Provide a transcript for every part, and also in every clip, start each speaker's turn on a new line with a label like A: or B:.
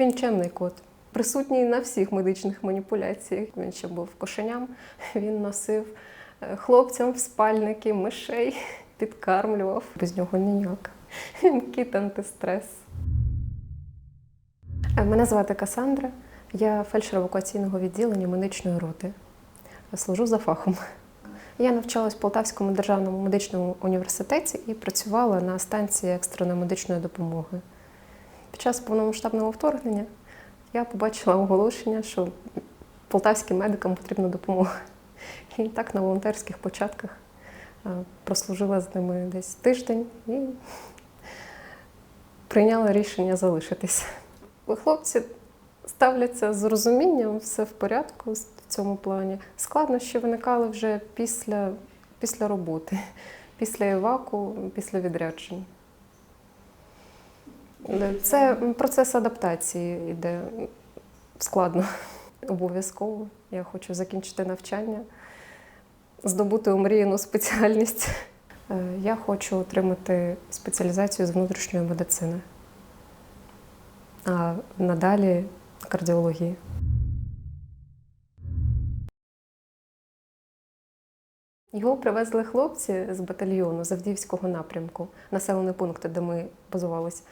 A: Він чемний кот. Присутній на всіх медичних маніпуляціях. Він ще був кошеням. Він носив е, хлопцям в спальники, мишей, підкармлював. Без нього ніяк. Він кіт антистрес. Е, Мене звати Касандра. Я фельдшер евакуаційного відділення медичної роти. Служу за фахом. Я навчалась в Полтавському державному медичному університеті і працювала на станції екстреної медичної допомоги. Під час повномасштабного вторгнення я побачила оголошення, що полтавським медикам потрібна допомога. І так на волонтерських початках е, прослужила з ними десь тиждень і прийняла рішення залишитись. Хлопці ставляться з розумінням, все в порядку в цьому плані. Складнощі виникали вже після, після роботи, після еваку, після відряджень. Це процес адаптації йде складно, обов'язково. Я хочу закінчити навчання, здобути омріяну спеціальність. Е, Я хочу отримати спеціалізацію з внутрішньої медицини, а надалі кардіології. Його привезли хлопці з батальйону з Авдіївського напрямку, населений пункт, де ми базувались.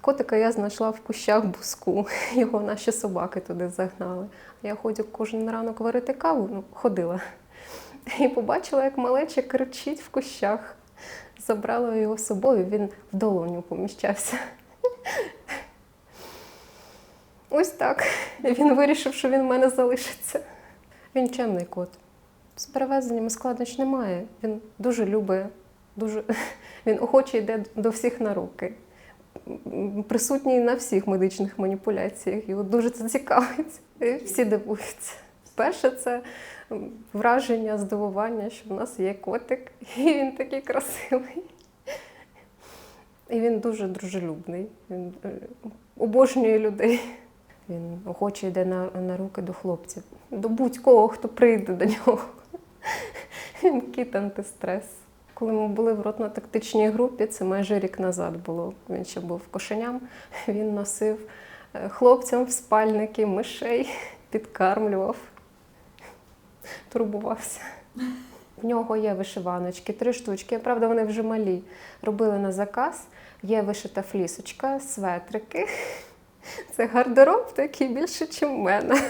A: Котика я знайшла в кущах буску, його наші собаки туди загнали. Я ходжу кожен ранок варити каву, ну, ходила. І побачила, як малечик кричить в кущах. Забрала його з собою, він в долоню поміщався. Ось так. Він вирішив, що він в мене залишиться. Він чемний кот. З перевезеннями складноч немає. Він дуже любить, дуже... він охоче йде до всіх на руки. Присутній на всіх медичних маніпуляціях. Його дуже це цікавить. Всі дивуються. Перше, це враження, здивування, що в нас є котик, і він такий красивий. І він дуже дружелюбний. Він е, обожнює людей. Він охоче йде на, на руки до хлопців, до будь-кого, хто прийде до нього. Він кіт антистрес. Коли ми були в ротно-тактичній групі, це майже рік назад було. Він ще був кошеням. Він носив е, хлопцям в спальники, мишей, підкармлював, турбувався. В нього є вишиваночки, три штучки. Правда, вони вже малі. Робили на заказ. Є вишита флісочка, светрики. Це гардероб такий більше, ніж в мене.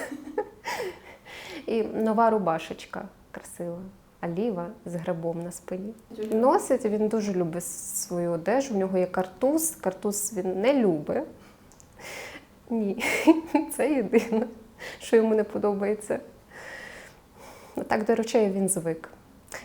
A: І нова рубашечка красива. Аліва з грибом на спині. Носить він дуже любить свою одежу. В нього є картуз. Картуз він не любить. Ні, це єдине, що йому не подобається. Ну, Так до речей він звик.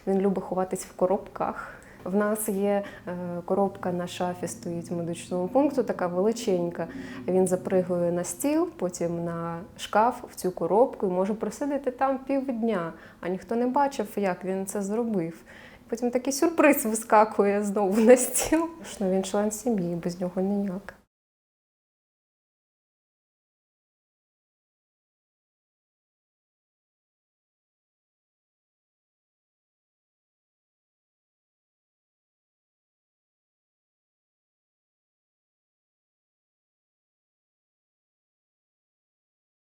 A: Він любить ховатись в коробках. В нас є е, коробка на шафі, стоїть в медичному пункту, така величенька. Він запригує на стіл, потім на шкаф в цю коробку і може просидіти там півдня, а ніхто не бачив, як він це зробив. Потім такий сюрприз вискакує знову на стіл. Він член сім'ї, без нього ніяк.